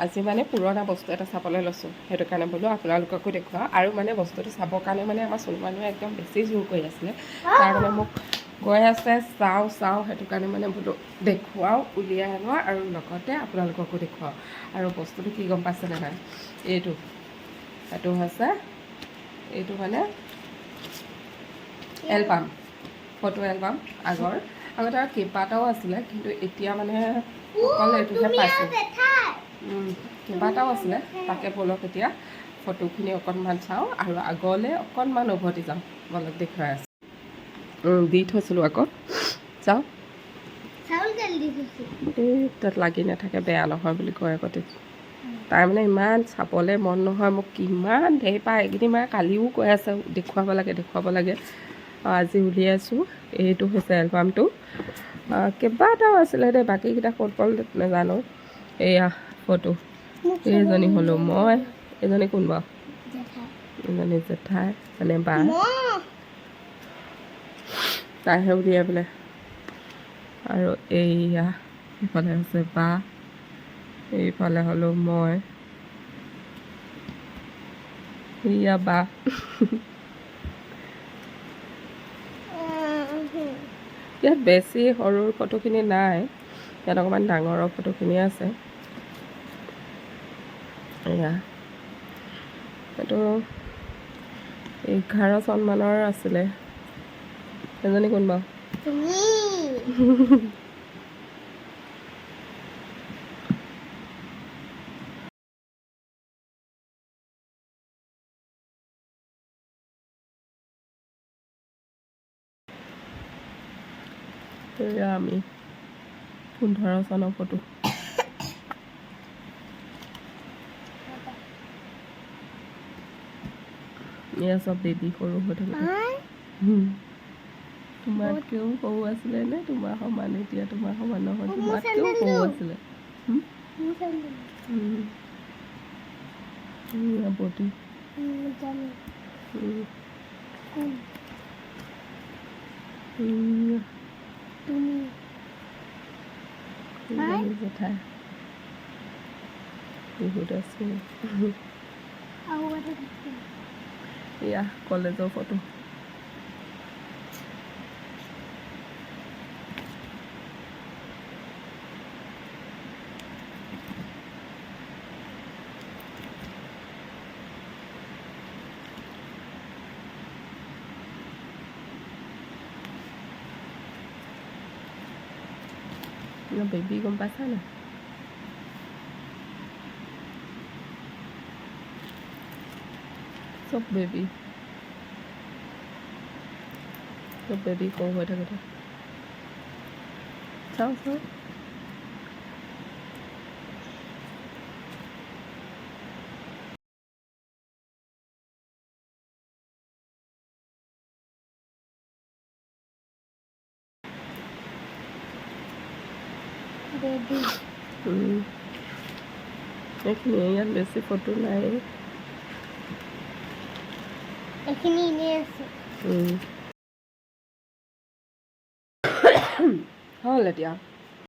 আজি মানে পুৰণা বস্তু এটা চাবলৈ লৈছোঁ। সেইটো কাৰণে বোলো আপোনালোককো দেখুৱাওঁ। আৰু মানে বস্তুটো চাবৰ কাৰণে মানে আমাৰ ছোৱালী মানুহে একদম বেছি জোৰ কৰি আছিলে। তাৰ মানে মোক কৈ আছে চাওঁ চাওঁ সেইটো কাৰণে মানে বোলো দেখুৱাওঁ উলিয়াই আনোৱা আৰু লগতে আপোনালোককো দেখুৱাওঁ। আৰু বস্তুটো কি গম পাইছেনে নাই? এইটো এইটো হৈছে এইটো মানে এলবাম ফটো এলবাম আগৰ। আগতে আৰু কেইবাটাও আছিলে কিন্তু এতিয়া মানে অকল এইটোহে পাইছোঁ। কেইবাটাও আছিলে। তাকে ব'লক এতিয়া ফটোখিনি অকণমান চাওঁ আৰু আগলৈ অকণমান উভতি যাওঁ। ব'লক দেখুৱাই আছোঁ। দি থৈছিলোঁ আকৌ। চাওঁ এই তাত লাগি নাথাকে বেয়া নহয় বুলি কয় আগতে তাই মানে ইমান চাবলৈ মন নহয় মোক কিমান ধেৰ পায়। এইকেইদিন মানে কালিও কৈ আছে দেখুৱাব লাগে দেখুৱাব লাগে। আজি উলিয়াইছোঁ। এইটো হৈছে এলবামটো। কেইবাটাও আছিলে দেই বাকীকেইটা ক'ত গ'ল নাজানো। এয়া ফটো। এইজনী হ'লোঁ মই এইজনী কোন বাৰু এজনী জেঠাই মানে বা। তাইহে উলিয়াই বোলে আৰু এইয়া ইফালে হৈছে বা। এইফালে হ'লোঁ মই। এইয়া বা। ইয়াত বেছি সৰুৰ ফটোখিনি নাই। ইয়াত অকণমান ডাঙৰৰ ফটোখিনি আছে। এয়া। এইটো এঘাৰ চনমানৰ আছিলে। এজনী কোন বাৰু? আমি পোন্ধৰ চনৰ ফটো। এয়া চব বেবী সৰু হৈ থাকে। তোমাতকেও সৰু আছিলে নে? তোমাৰ সমান এতিয়া তোমাৰ সমান নহয়। তোমাতকেও সৰু। আছিলে? জেঠাই। বিহুত আছে। আৰু এটা দেখিছোঁ। এয়া কলেজৰ ফটো বেবী চব বেবী। চব বেবী সৰু হৈ থাকোঁতে চাওঁ চাওঁ। বেবী। এইখিনি ইয়াত বেছি ফটো নাই। এইখিনি এনেই আছে উম। হ'ল এতিয়া